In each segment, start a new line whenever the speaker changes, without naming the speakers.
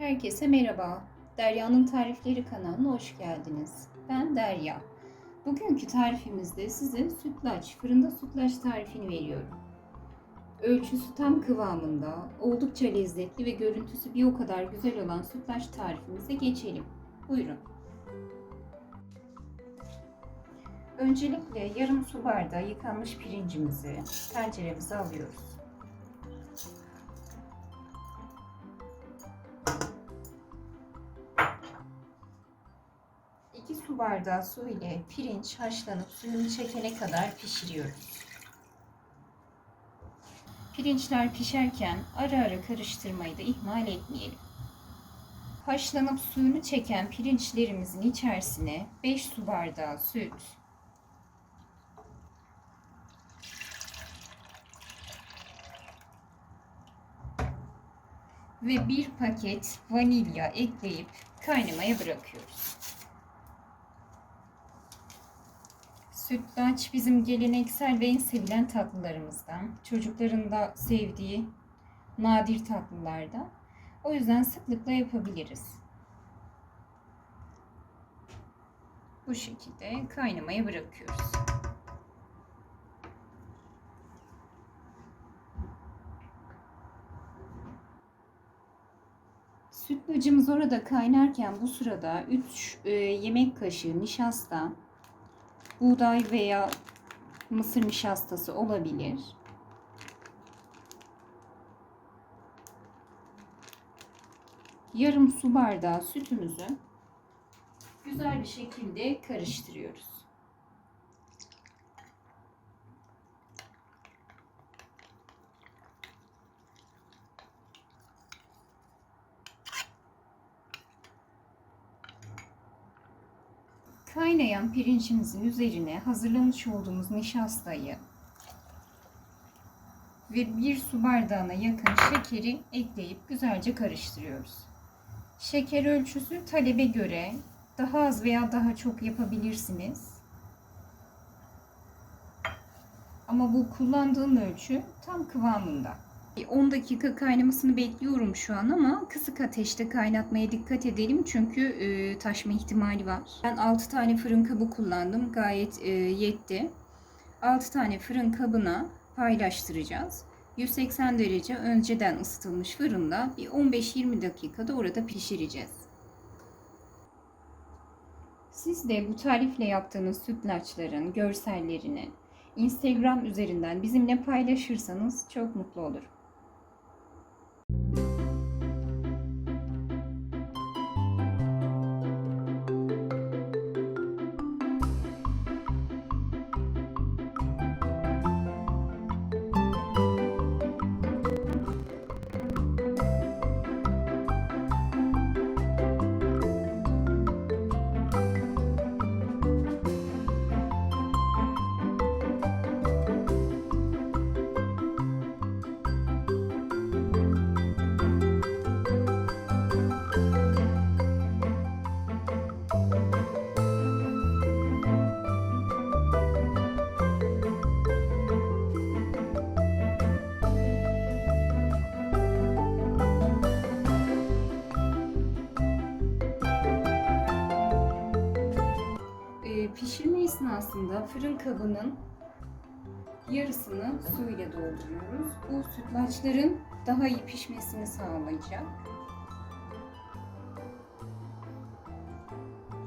Herkese merhaba. Derya'nın Tarifleri kanalına hoş geldiniz. Ben Derya. Bugünkü tarifimizde size sütlaç, fırında sütlaç tarifini veriyorum. Ölçüsü tam kıvamında, oldukça lezzetli ve görüntüsü bir o kadar güzel olan sütlaç tarifimize geçelim. Buyurun. Öncelikle yarım su bardağı yıkanmış pirincimizi tenceremize alıyoruz. Bardağı su ile pirinç haşlanıp suyunu çekene kadar pişiriyoruz. Pirinçler pişerken ara ara karıştırmayı da ihmal etmeyelim. Haşlanıp suyunu çeken pirinçlerimizin içerisine 5 su bardağı süt, ve bir paket vanilya ekleyip kaynamaya bırakıyoruz. Sütlaç bizim geleneksel ve en sevilen tatlılarımızdan. Çocukların da sevdiği nadir tatlılardan. O yüzden sıklıkla yapabiliriz. Bu şekilde kaynamaya bırakıyoruz. Sütlacımız orada kaynarken bu sırada 3 e, yemek kaşığı nişasta, buğday veya mısır nişastası olabilir. Yarım su bardağı sütümüzü güzel bir şekilde karıştırıyoruz. Kaynayan pirincimizin üzerine hazırlamış olduğumuz nişastayı ve bir su bardağına yakın şekeri ekleyip güzelce karıştırıyoruz. Şeker ölçüsü talebe göre daha az veya daha çok yapabilirsiniz. Ama bu kullandığım ölçü tam kıvamında. 10 dakika kaynamasını bekliyorum şu an ama kısık ateşte kaynatmaya dikkat edelim çünkü e, taşma ihtimali var. Ben 6 tane fırın kabı kullandım. Gayet e, yetti. 6 tane fırın kabına paylaştıracağız. 180 derece önceden ısıtılmış fırında bir 15-20 dakikada orada pişireceğiz. Siz de bu tarifle yaptığınız sütlaçların görsellerini Instagram üzerinden bizimle paylaşırsanız çok mutlu olurum. Ee, pişirme esnasında fırın kabının yarısını su ile dolduruyoruz. Bu sütlaçların daha iyi pişmesini sağlayacak.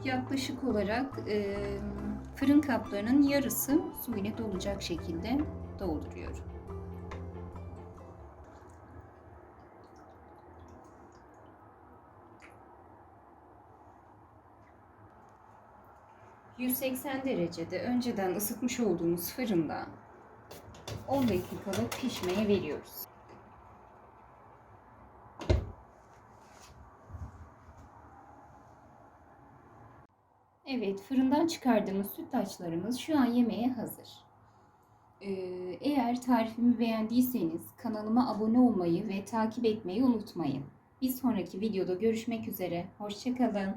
Yaklaşık olarak e, fırın kaplarının yarısı su ile dolacak şekilde dolduruyorum. ...180 derecede önceden ısıtmış olduğumuz fırında 10 dakikalık pişmeye veriyoruz. Evet, fırından çıkardığımız sütlaçlarımız şu an yemeğe hazır. Ee, eğer tarifimi beğendiyseniz kanalıma abone olmayı ve takip etmeyi unutmayın. Bir sonraki videoda görüşmek üzere. Hoşçakalın.